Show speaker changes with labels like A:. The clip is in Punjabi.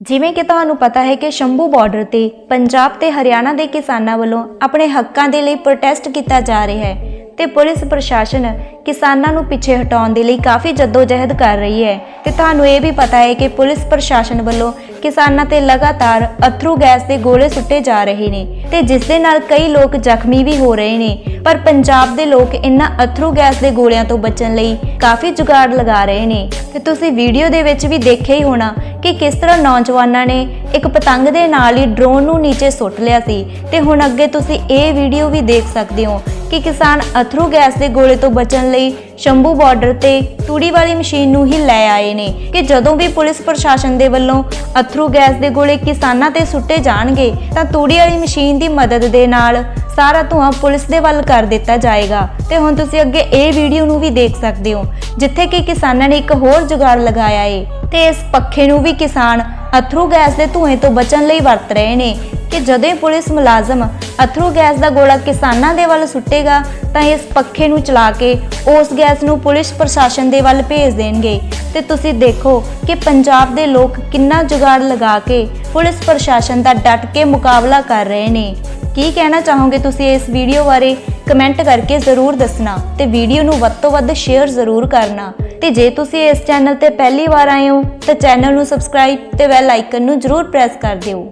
A: ਜਿਵੇਂ ਕਿ ਤੁਹਾਨੂੰ ਪਤਾ ਹੈ ਕਿ ਸ਼ੰਭੂ ਬਾਰਡਰ ਤੇ ਪੰਜਾਬ ਤੇ ਹਰਿਆਣਾ ਦੇ ਕਿਸਾਨਾਂ ਵੱਲੋਂ ਆਪਣੇ ਹੱਕਾਂ ਦੇ ਲਈ ਪ੍ਰੋਟੈਸਟ ਕੀਤਾ ਜਾ ਰਿਹਾ ਹੈ ਤੇ ਪੁਲਿਸ ਪ੍ਰਸ਼ਾਸਨ ਕਿਸਾਨਾਂ ਨੂੰ ਪਿੱਛੇ ਹਟਾਉਣ ਦੇ ਲਈ ਕਾਫੀ ਜਦੋਜਹਿਦ ਕਰ ਰਹੀ ਹੈ ਤੇ ਤੁਹਾਨੂੰ ਇਹ ਵੀ ਪਤਾ ਹੈ ਕਿ ਪੁਲਿਸ ਪ੍ਰਸ਼ਾਸਨ ਵੱਲੋਂ ਕਿਸਾਨਾਂ ਤੇ ਲਗਾਤਾਰ ਅਥਰੂ ਗੈਸ ਦੇ ਗੋਲੇ ਸੁੱਟੇ ਜਾ ਰਹੇ ਨੇ ਤੇ ਜਿਸ ਦੇ ਨਾਲ ਕਈ ਲੋਕ ਜ਼ਖਮੀ ਵੀ ਹੋ ਰਹੇ ਨੇ, ਪਰ ਪੰਜਾਬ ਦੇ ਲੋਕ ਇਨ੍ਹਾਂ ਅਥਰੂ ਗੈਸ ਦੇ ਗੋਲਿਆਂ ਤੋਂ ਬਚਣ ਲਈ ਕਾਫੀ ਜੁਗਾੜ ਲਗਾ ਰਹੇ ਨੇ। ਤੇ ਤੁਸੀਂ ਵੀਡੀਓ ਦੇ ਵਿੱਚ ਵੀ ਦੇਖਿਆ ਹੀ ਹੋਣਾ ਕਿ ਕਿਸ ਤਰ੍ਹਾਂ ਨੌਜਵਾਨਾਂ ਨੇ ਇੱਕ ਪਤੰਗ ਦੇ ਨਾਲ ਹੀ ਡਰੋਨ ਨੂੰ ਨੀਚੇ ਸੁੱਟ ਲਿਆ ਸੀ। ਤੇ ਹੁਣ ਅੱਗੇ ਤੁਸੀਂ ਇਹ ਵੀਡੀਓ ਵੀ ਦੇਖ ਸਕਦੇ ਹੋ ਕਿ ਕਿਸਾਨ ਅਥਰੂ ਗੈਸ ਦੇ ਗੋਲੇ ਤੋਂ ਬਚਣ ਲਈ ਸ਼ੰਭੂ ਬਾਰਡਰ ਤੇ ਤੂੜੀ ਵਾਲੀ ਮਸ਼ੀਨ ਨੂੰ ਹੀ ਲੈ ਆਏ ਨੇ ਕਿ ਜਦੋਂ ਵੀ ਪੁਲਿਸ ਪ੍ਰਸ਼ਾਸਨ ਦੇ ਵੱਲੋਂ ਅਥਰੂ ਗੈਸ ਦੇ ਗੋਲੇ ਕਿਸਾਨਾਂ ਤੇ ਸੁੱਟੇ ਜਾਣਗੇ, ਤਾਂ ਤੂੜੀ ਵਾਲੀ ਮਸ਼ੀਨ ਦੀ ਮਦਦ ਦੇ ਨਾਲ ਸਾਰਾ ਧੂੰਆਂ ਪੁਲਿਸ ਦੇ ਵੱਲ ਕਰ ਦਿੱਤਾ ਜਾਏਗਾ। ਤੇ ਹੁਣ ਤੁਸੀਂ ਅੱਗੇ ਇਹ ਵੀਡੀਓ ਨੂੰ ਵੀ ਦੇਖ ਸਕਦੇ ਹੋ, ਜਿੱਥੇ ਕਿ ਕਿਸਾਨਾਂ ਨੇ ਇੱਕ ਹੋਰ ਜੁਗਾੜ ਲਗਾਇਆ ਏ। ਤੇ ਇਸ ਪੱਖੇ ਨੂੰ ਵੀ ਕਿਸਾਨ ਅਥਰੂ ਗੈਸ ਦੇ ਧੂਏ ਤੋਂ ਬਚਣ ਲਈ ਵਰਤ ਰਹੇ ਨੇ। ਕਿ ਜਦੋਂ ਪੁਲਿਸ ਮੁਲਾਜ਼ਮ ਅਥਰੂ ਗੈਸ ਦਾ ਗੋਲਾ ਕਿਸਾਨਾਂ ਦੇ ਵੱਲ ਸੁੱਟੇਗਾ, ਤਾਂ ਇਸ ਪੱਖੇ ਨੂੰ ਚਲਾ ਕੇ ਉਸ ਗੈਸ ਨੂੰ ਪੁਲਿਸ ਪ੍ਰਸ਼ਾਸਨ ਦੇ ਵੱਲ ਭੇਜ ਦੇਣਗੇ। ਤੇ ਤੁਸੀਂ ਦੇਖੋ ਕਿ ਪੰਜਾਬ ਦੇ ਲੋਕ ਕਿੰਨਾ ਜੁਗਾੜ ਲਗਾ ਕੇ ਪੁਲਿਸ ਪ੍ਰਸ਼ਾਸਨ ਦਾ ਡਟ ਕੇ ਮੁਕਾਬਲਾ ਕਰ ਰਹੇ ਨੇ। ਕੀ ਕਹਿਣਾ ਚਾਹੋਗੇ ਤੁਸੀਂ ਇਸ ਵੀਡੀਓ ਬਾਰੇ? ਕਮੈਂਟ ਕਰਕੇ ਜ਼ਰੂਰ ਦੱਸਣਾ ਤੇ ਵੀਡੀਓ ਨੂੰ ਵੱਧ ਤੋਂ ਵੱਧ ਸ਼ੇਅਰ ਜ਼ਰੂਰ ਕਰਨਾ। ਤੇ ਜੇ ਤੁਸੀਂ ਇਸ ਚੈਨਲ ਤੇ ਪਹਿਲੀ ਵਾਰ ਆਏ ਹੋ, ਤਾਂ ਚੈਨਲ ਨੂੰ ਸਬਸਕ੍ਰਾਈਬ ਤੇ ਬੈਲ ਆਈਕਨ ਨੂੰ ਜ਼ਰੂਰ ਪ੍ਰੈਸ ਕਰ ਦਿਓ।